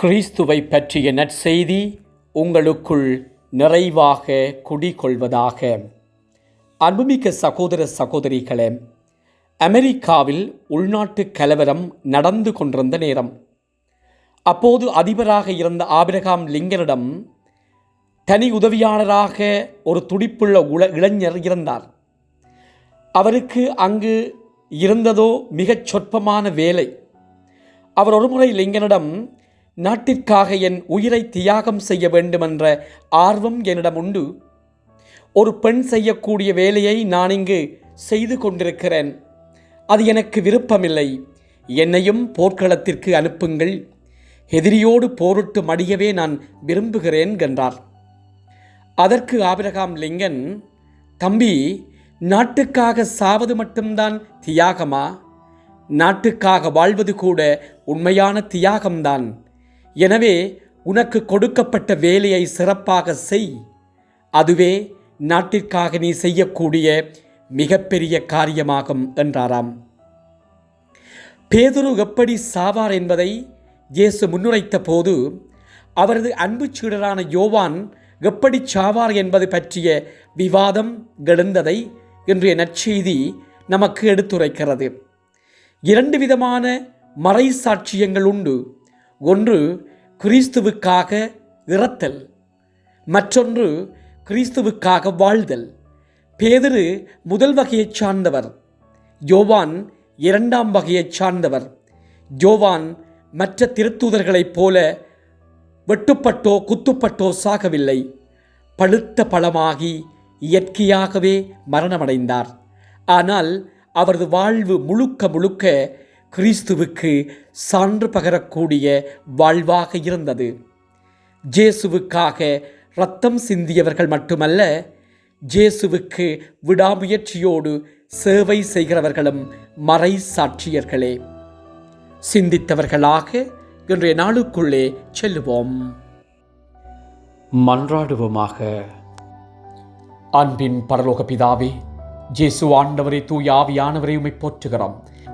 கிறிஸ்துவை பற்றிய நற்செய்தி உங்களுக்குள் நிறைவாக குடிகொள்வதாக. அன்புமிக்க சகோதர சகோதரிகளே அமெரிக்காவில் உள்நாட்டு கலவரம் நடந்து கொண்டிருந்த நேரம். அப்போது அதிபராக இருந்த ஆபிரகாம் லிங்கனிடம் தனி உதவியாளராக ஒரு துடிப்புள்ள உள இளைஞர் இருந்தார். அவருக்கு அங்கு இருந்ததோ மிகச் சொற்பமான வேலை. அவர் ஒருமுறை லிங்கனிடம் நாட்டிற்காக என் உயிரை தியாகம் செய்ய வேண்டுமென்ற ஆர்வம் என்னிடம் உண்டு. ஒரு பெண் செய்யக்கூடிய வேலையை நான் இங்கு செய்து கொண்டிருக்கிறேன். அது எனக்கு விருப்பமில்லை. என்னையும் போர்க்களத்திற்கு அனுப்புங்கள். எதிரியோடு போரிட்டு மடியவே நான் விரும்புகிறேன் என்றார். அதற்கு ஆபிரகாம் லிங்கன் தம்பி நாட்டுக்காக சாவது மட்டும்தான் தியாகமா? நாட்டுக்காக வாழ்வது கூட உண்மையான தியாகம்தான். எனவே உனக்கு கொடுக்கப்பட்ட வேலையை சிறப்பாக செய். அதுவே நாட்டிற்காக நீ செய்யக்கூடிய மிகப்பெரிய காரியமாகும் என்றாராம். பேதுரு எப்படி சாவார் என்பதை இயேசு முன்னுரைத்த போது அவரது அன்பு சீடரான யோவான் எப்படி சாவார் என்பது பற்றிய விவாதம் எழுந்ததை இன்றைய நற்செய்தி நமக்கு எடுத்துரைக்கிறது. இரண்டு விதமான மறை சாட்சியங்கள் உண்டு. ஒன்று கிறிஸ்துவுக்காக இறத்தல் மற்றொன்று கிறிஸ்துவுக்காக வாழ்தல். பேதரு முதல் வகையைச் சார்ந்தவர் யோவான் இரண்டாம் வகையைச் சார்ந்தவர். யோவான் மற்ற திருத்தூதர்களைப் போல வெட்டுப்பட்டோ குத்துப்பட்டோ சாகவில்லை. பழுத்த பழமாகி இயற்கையாகவே மரணமடைந்தார். ஆனால் அவரது வாழ்வு முழுக்க முழுக்க கிறிஸ்துவுக்கு சான்று பகரக்கூடிய வாழ்வாக இருந்தது. ஜேசுவுக்காக ரத்தம் சிந்தியவர்கள் மட்டுமல்ல ஜேசுவுக்கு விடாமுயற்சியோடு சேவை செய்கிறவர்களும் மறை சாட்சியர்களே. சிந்தித்தவர்களாக இன்றைய நாளுக்குள்ளே செல்லுவோம். மன்றாடுவோமாக. அன்பின் பரலோக பிதாவே ஜேசு ஆண்டவரை தூயாவியானவரை உமை போற்றுகிறோம்.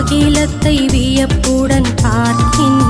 அகிலத்தை வியப்புடன் பார்க்கின்ற